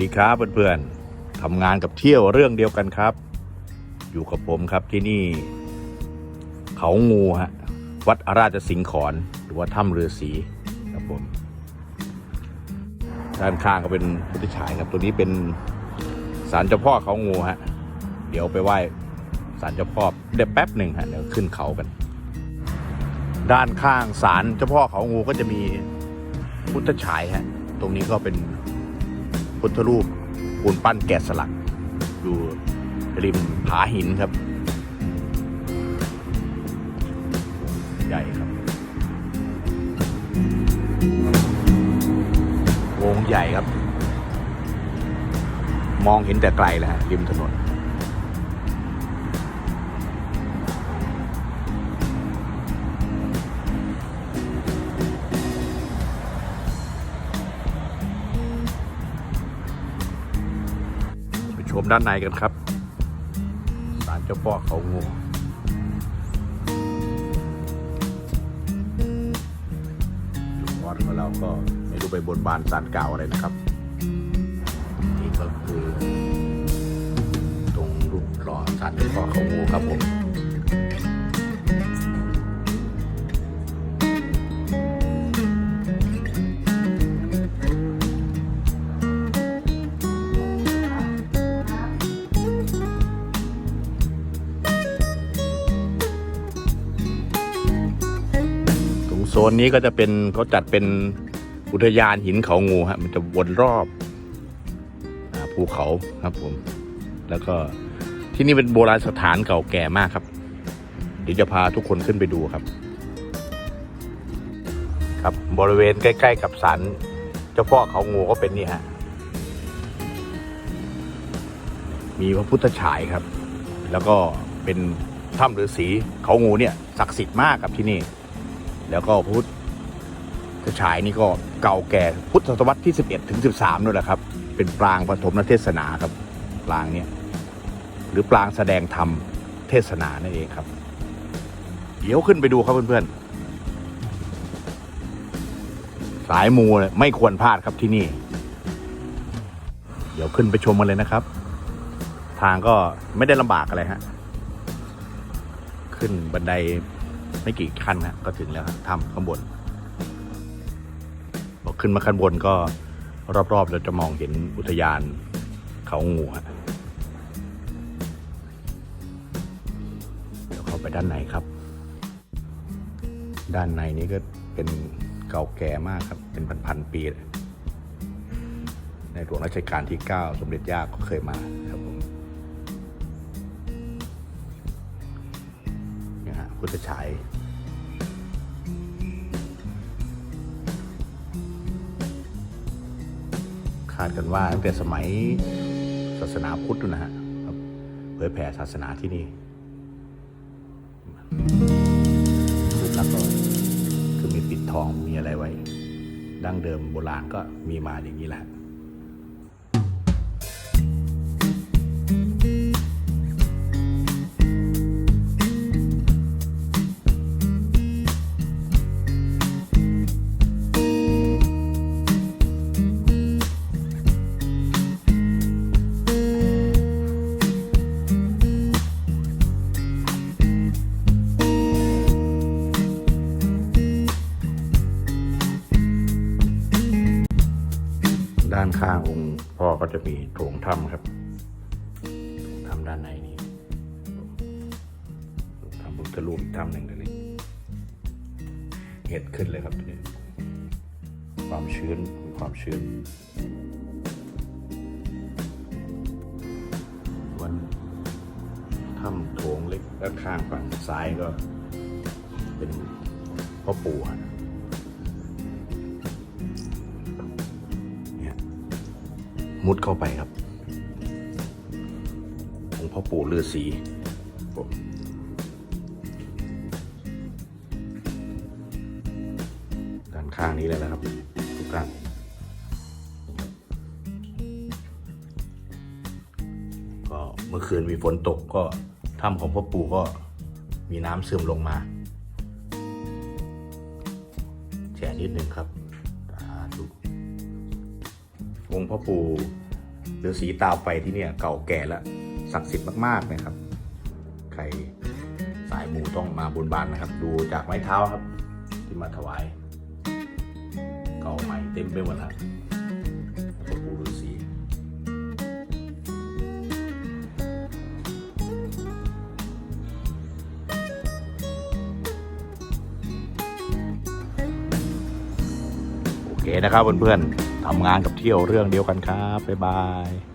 วัสดีครับเพื่อนๆทำงานกับเที่ยวเรื่องเดียวกันครับ อยู่กับผมครับที่นี่ เขางูฮะวัดอาราชสิงขอนหรือว่าถ้ำฤาษีครับผมด้านข้างก็เป็นพุทธฉายครับ ตัวนี้เป็นศาลเจ้าพ่อเขางูฮะเดี๋ยวไปไหว้ศาลเจ้าพ่อได้แป๊บหนึ่งฮะเดี๋ยวขึ้นเขากัน ด้านข้างศาลเจ้าพ่อเขางูก็จะมีพุทธฉายฮะตรงนี้ก็เป็น พุทธรูปปูนปั้นแกะสลัก อยู่ริมผาหินครับ ใหญ่ครับ วงใหญ่ครับ มองเห็นแต่ไกลแล้วริมถนน ชมด้านในกันครับศาลเจ้าพ่อเขางูลุงวัดของเราก็ไม่รู้ไปบนบานศาลเก่าอะไรนะครับ นี่ก็คือ ตรงรูปหล่อศาลเจ้าพ่อเขางูครับผม โซนนี้ก็จะเป็นเขาจัดเป็นอุทยานหินเขางูฮะมันจะวนรอบภูเขาครับผม แล้วก็ที่นี่เป็นโบราณสถานเก่าแก่มากครับ เดี๋ยวจะพาทุกคนขึ้นไปดูครับ ครับบริเวณใกล้ๆกับศาลเจ้าพ่อเขางูก็เป็นนี่ฮะมีพระพุทธฉายครับ แล้วก็เป็นถ้ำฤาษีเขางูเนี่ยศักดิ์สิทธิ์มากครับที่นี่ แล้วก็พุทธฉายนี่ก็เก่าแก่พุทธศตวรรษที่ 11 ถึง 13นู่นแหละครับ เป็นปรางปฐมเทศนาครับ ปรางเนี่ยหรือปรางแสดงธรรมเทศนานั่นเองครับ เดี๋ยวขึ้นไปดูครับเพื่อนๆ สายมูเนี่ยไม่ควรพลาดครับที่นี่ เดี๋ยวขึ้นไปชมกันเลยนะครับ ทางก็ไม่ได้ลำบากอะไรฮะ ขึ้นบันได ไม่กี่ขั้นฮะก็ถึงแล้วครับถ้ำข้างบนพอขึ้นมาข้างบนก็รอบๆเราจะมองเห็นอุทยานเขางูฮะเดี๋ยวเข้าไปด้านในครับ ด้านในนี้ก็เป็นเก่าแก่มากครับ เป็นพันๆปี ในหลวงรัชกาลที่ 9 สมเด็จย่าก็เคยมาครับ ผมเนี่ยฮะพุทธฉายคาดกันว่าตั้งแต่สมัยศาสนาพุทธนะฮะเผยแผ่ศาสนาที่นี่รูปลักษณ์ก็คือมีปิดทองมีอะไรไว้ ดั้งเดิมโบราณก็มีมาอย่างนี้แหละ ด้านข้างองค์พ่อก็จะมีโถงถ้ำครับโถงถ้ำด้านในนี้ทำพุทธรูปอีกถ้ำหนึ่งตรงนี้เห็ดขึ้นเลยครับทีนี้ความชื้นมีความชื้นส่วนถ้ำโถงเล็กด้านข้างฝั่งซ้ายก็เป็นพ่อปู่ฮะ มุดเข้าไปครับองค์พ่อปู่ฤาษีด้านข้างนี้เลยนะครับ ทุกท่านก็เมื่อคืนมีฝนตกก็ถ้ำของพ่อปู่ก็มีน้ำซึมลงมาแช่นิดนึงครับ องค์พ่อปู่ฤาษีตาไฟที่เนี่ยเก่าแก่และศักดิ์สิทธิ์มากๆนะครับ ใครสายมูต้องมาบนบานนะครับ ดูจากไม้เท้าครับ ที่มาถวาย เก่าใหม่เต็มไปหมดแล้วแล้วก็ปู่ฤาษีโอเคนะครับเพื่อนๆำงานกับเที่ยวเรื่องเดียวกันครับ บ๊ายบาย